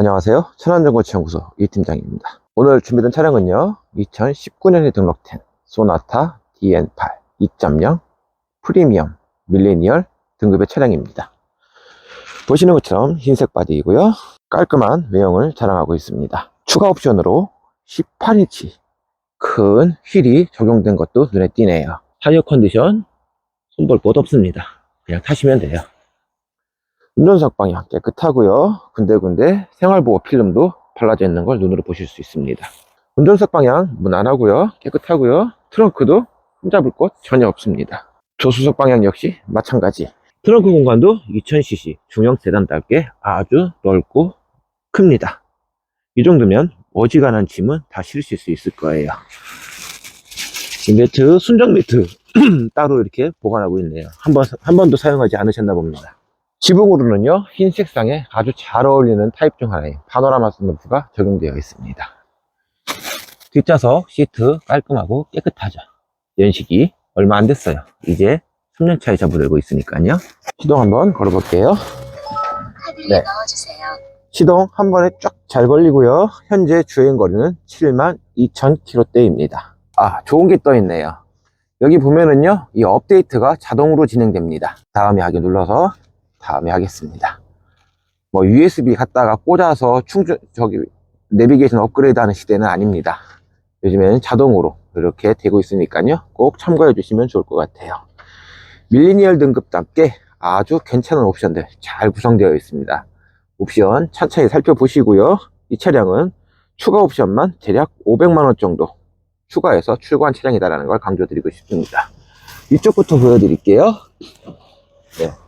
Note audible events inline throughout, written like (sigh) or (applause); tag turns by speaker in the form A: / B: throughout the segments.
A: 안녕하세요. 천안정보치연구소 이팀장입니다. 오늘 준비된 차량은요. 2019년에 등록된 소나타 DN8 2.0 프리미엄 밀레니얼 등급의 차량입니다. 보시는 것처럼 흰색 바디이고요. 깔끔한 외형을 자랑하고 있습니다. 추가 옵션으로 18인치 큰 휠이 적용된 것도 눈에 띄네요. 타이어 컨디션 손볼 곳 없습니다. 그냥 타시면 돼요. 운전석 방향 깨끗하고요. 군데군데 생활보호 필름도 발라져 있는 걸 눈으로 보실 수 있습니다. 운전석 방향 무난하고요. 깨끗하고요. 트렁크도 흠잡을 곳 전혀 없습니다. 조수석 방향 역시 마찬가지. 트렁크 공간도 2000cc 중형 세단답게 아주 넓고 큽니다. 이 정도면 어지간한 짐은 다 실으실 수 있을 거예요. 이 매트, 순정 매트 (clears throat) 따로 이렇게 보관하고 있네요. 한 번, 한 번도 사용하지 않으셨나 봅니다. 지붕으로는요, 흰 색상에 아주 잘 어울리는 타입 중 하나인 파노라마 선루프가 적용되어 있습니다. 뒷좌석 시트 깔끔하고 깨끗하죠. 연식이 얼마 안 됐어요. 이제 3년차에 접어들고 있으니까요. 시동 한번 걸어 볼게요.
B: 카드를
A: 네. 시동 한 번에 쫙 잘 걸리고요. 현재 주행거리는 7만 2천 킬로대입니다. 아, 좋은 게 떠 있네요. 여기 보면은요, 이 업데이트가 자동으로 진행됩니다. 다음에 하기 눌러서 다음에 하겠습니다. 뭐 USB 갖다가 꽂아서 충전 저기 내비게이션 업그레이드 하는 시대는 아닙니다. 요즘에는 자동으로 이렇게 되고 있으니까요. 꼭 참고해 주시면 좋을 것 같아요. 밀리니얼 등급답게 아주 괜찮은 옵션들 잘 구성되어 있습니다. 옵션 차차히 살펴보시고요. 이 차량은 추가 옵션만 대략 500만원 정도 추가해서 출고한 차량이다라는 걸 강조드리고 싶습니다. 이쪽부터 보여드릴게요. 네.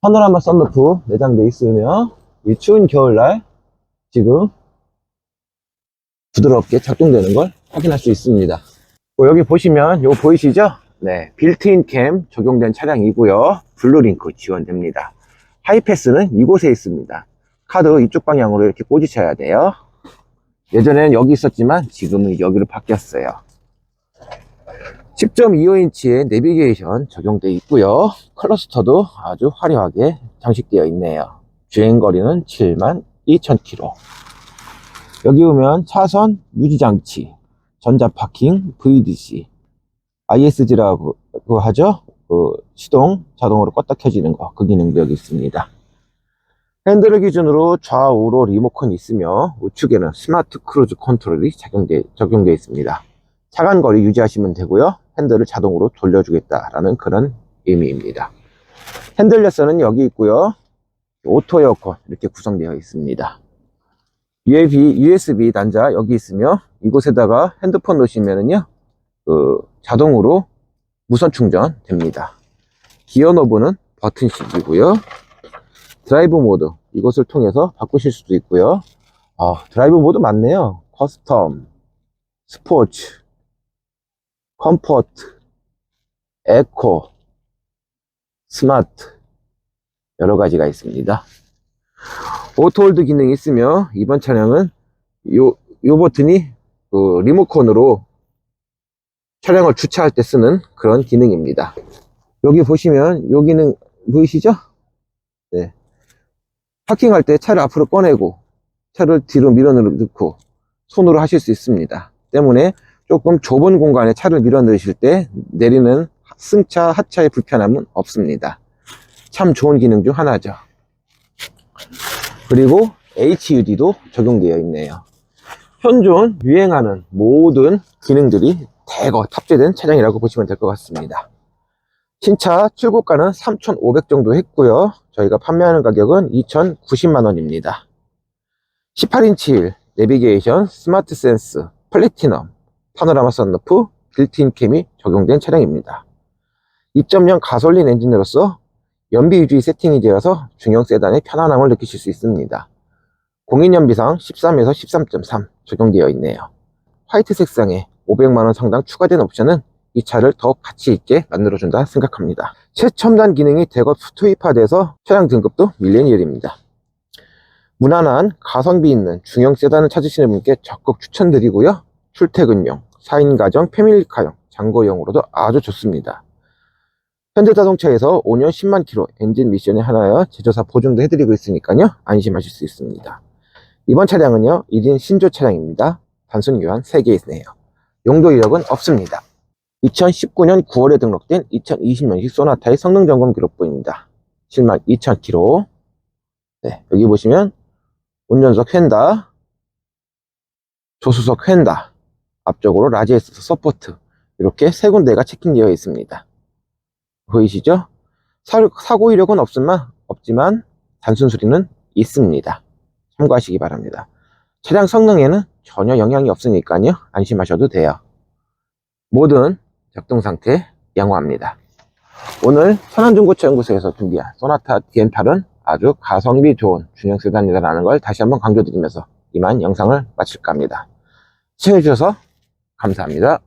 A: 파노라마 썬루프 내장되어 있으며 이 추운 겨울날 지금 부드럽게 작동되는 걸 확인할 수 있습니다. 뭐 여기 보시면 요 보이시죠? 네, 빌트인 캠 적용된 차량이고요. 블루링크 지원됩니다. 하이패스는 이곳에 있습니다. 카드 이쪽 방향으로 이렇게 꽂으셔야 돼요. 예전에는 여기 있었지만 지금은 여기로 바뀌었어요. 10.25인치의 내비게이션 적용되어 있고요. 클러스터도 아주 화려하게 장식되어 있네요. 주행거리는 7만 2천 킬로. 여기 오면 차선 유지장치, 전자파킹, VDC, ISG라고 하죠. 그 시동 자동으로 껐다 켜지는 거, 그 기능도 여기 있습니다. 핸들을 기준으로 좌우로 리모컨이 있으며 우측에는 스마트 크루즈 컨트롤이 적용되, 적용되어 있습니다. 차간 거리 유지하시면 되고요. 핸들을 자동으로 돌려주겠다라는 그런 의미입니다. 핸들 레서는 여기 있고요. 오토 에어컨 이렇게 구성되어 있습니다. USB, USB 단자 여기 있으며 이곳에다가 핸드폰 놓으시면은요, 그 자동으로 무선 충전 됩니다. 기어 노브는 버튼식이고요. 드라이브 모드 이것을 통해서 바꾸실 수도 있고요. 아, 드라이브 모드 많네요. 커스텀, 스포츠, 컴포트, 에코, 스마트 여러 가지가 있습니다. 오토홀드 기능이 있으며 이번 차량은 요, 요 버튼이 그 리모컨으로 차량을 주차할 때 쓰는 그런 기능입니다. 여기 보시면 요 기능 보이시죠? 네. 파킹할 때 차를 앞으로 꺼내고 차를 뒤로 밀어넣고 넣고 손으로 하실 수 있습니다. 때문에 조금 좁은 공간에 차를 밀어 넣으실 때 내리는 승차, 하차의 불편함은 없습니다. 참 좋은 기능 중 하나죠. 그리고 HUD도 적용되어 있네요. 현존 유행하는 모든 기능들이 대거 탑재된 차량이라고 보시면 될 것 같습니다. 신차 출고가는 3,500 정도 했고요. 저희가 판매하는 가격은 2,090만 원입니다. 18인치 휠, 내비게이션, 스마트 센스, 플래티넘, 파노라마 선루프, 빌트인 캠이 적용된 차량입니다. 2.0 가솔린 엔진으로서 연비 유지 세팅이 되어서 중형 세단의 편안함을 느끼실 수 있습니다. 공인 연비상 13에서 13.3 적용되어 있네요. 화이트 색상에 500만원 상당 추가된 옵션은 이 차를 더욱 가치 있게 만들어준다 생각합니다. 최첨단 기능이 대거 투입화돼서 차량 등급도 밀레니얼입니다. 무난한 가성비 있는 중형 세단을 찾으시는 분께 적극 추천드리고요. 출퇴근용, 4인 가정, 패밀리 카용, 장거용으로도 아주 좋습니다. 현대자동차에서 5년 10만 킬로 엔진 미션에 하나여 제조사 보증도 해드리고 있으니까요. 안심하실 수 있습니다. 이번 차량은요, 1인 신조 차량입니다. 단순 교환 3개 있네요. 용도 이력은 없습니다. 2019년 9월에 등록된 2020년식 소나타의 성능 점검 기록부입니다. 7만 2,000km. 네, 여기 보시면 운전석 휀다, 조수석 휀다, 앞쪽으로 라지에스 서포트 이렇게 세 군데가 체킹되어 있습니다. 보이시죠? 사- 사고 이력은 없지만, 없지만 단순 수리는 있습니다. 참고하시기 바랍니다. 차량 성능에는 전혀 영향이 없으니까요. 안심하셔도 돼요. 모든 작동 상태 양호합니다. 오늘 천안중고차 연구소에서 준비한 소나타 DN8은 아주 가성비 좋은 중형 세단이다라는 걸 다시 한번 강조드리면서 이만 영상을 마칠까 합니다. 시청해주셔서 감사합니다.